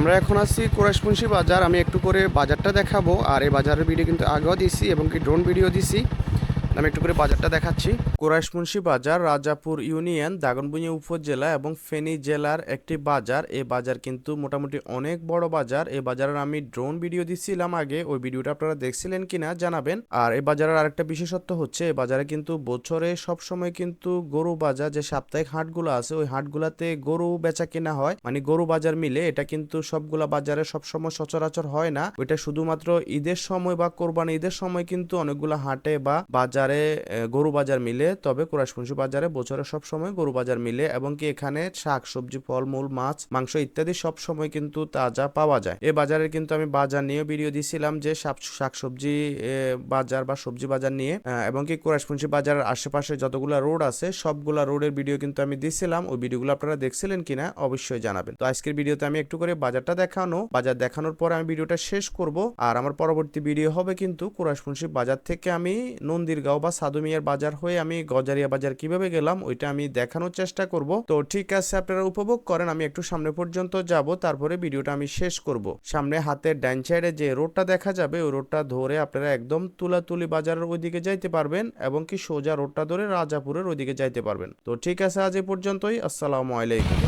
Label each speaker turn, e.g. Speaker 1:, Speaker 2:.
Speaker 1: আমরা এখন আছি কোরাশপুঞ্শি বাজার। আমি একটু করে বাজারটা দেখাবো। আর এই বাজারের ভিডিও কিন্তু আগেও দিছি এবং কি ড্রোন ভিডিও দিছি আমি একটু করে বাজারটা দেখাচ্ছি। কোরাশপুঞ্চি বাজার, রাজাপুর ইউনিয়ন, দাগনভূঞা উপজেলা এবং ফেনী জেলার একটি বাজার। এই বাজার কিন্তু মোটামুটি অনেক বড় বাজার। এই বাজারের আমি ড্রোন ভিডিও দিচ্ছিলাম আগে। ওই ভিডিওটা আপনারা দেখছিলেন কিনা জানাবেন। আর এই বাজারের আরেকটা বিশেষত্ব হচ্ছে এই বাজারে কিন্তু বছরে সব সময় কিন্তু গরু বাজার, যে সাপ্তাহিক হাটগুলো আছে, ওই হাটগুলাতে গরু বেচা কেনা হয়। মানে গরু বাজার মিলে এটা কিন্তু সবগুলা বাজারে সবসময় সচরাচর হয় না। ওইটা শুধুমাত্র ঈদের সময় বা কোরবানি ঈদের সময় কিন্তু অনেকগুলো হাটে বা বাজারে এ, গরু বাজার মিলে তবে কুরাশপুঞ্জি বাজারে বছরে সব সময় গরু বাজার মিলে এবং কি এখানে শাক সবজি ফলমূল মাছ মাংস ইত্যাদি সব সময় কিন্তু তাজা পাওয়া যায়। এই বাজারে কিন্তু আমি বাজার নিয়ে ভিডিও দিছিলাম যে শাক সবজি বাজার বা সবজি বাজার নিয়ে এবং কি কুরাশপুঞ্জি বাজারের আশেপাশে যতগুলা রোড আছে সবগুলা রোডের ভিডিও কিন্তু আমি দিছিলাম। ওই ভিডিওগুলো আপনারা দেখছিলেন কিনা অবশ্যই জানাবেন। তো আজকের ভিডিওতে আমি একটু করে বাজারটা দেখানো। বাজার দেখানোর পর আমি ভিডিওটা শেষ করব। আর আমার পরবর্তী ভিডিও হবে কিন্তু কুরাশপুঞ্জি বাজার থেকে আমি নন্দিরগাঁও বা সাদুমিয়ার বাজার হয়ে আমি গজারিয়া বাজার কীভাবে গেলাম, ওইটা আমি দেখানোর চেষ্টা করব। তো ঠিক আছে, আপনারা উপভোগ করেন, আমি একটু সামনে পর্যন্ত যাব, তারপরে ভিডিওটা আমি শেষ করব। সামনে হাতের ডাইন সাইডে যে রোডটা দেখা যাবে, ওই রোডটা ধরে আপনারা একদম তুলাতুলি বাজারের ওইদিকে যাইতে পারবেন এবং কি সোজা রোডটা ধরে রাজাপুরের ওইদিকে যাইতে পারবেন। তো ঠিক আছে, আজ এই পর্যন্তই, আসসালামু আলাইকুম।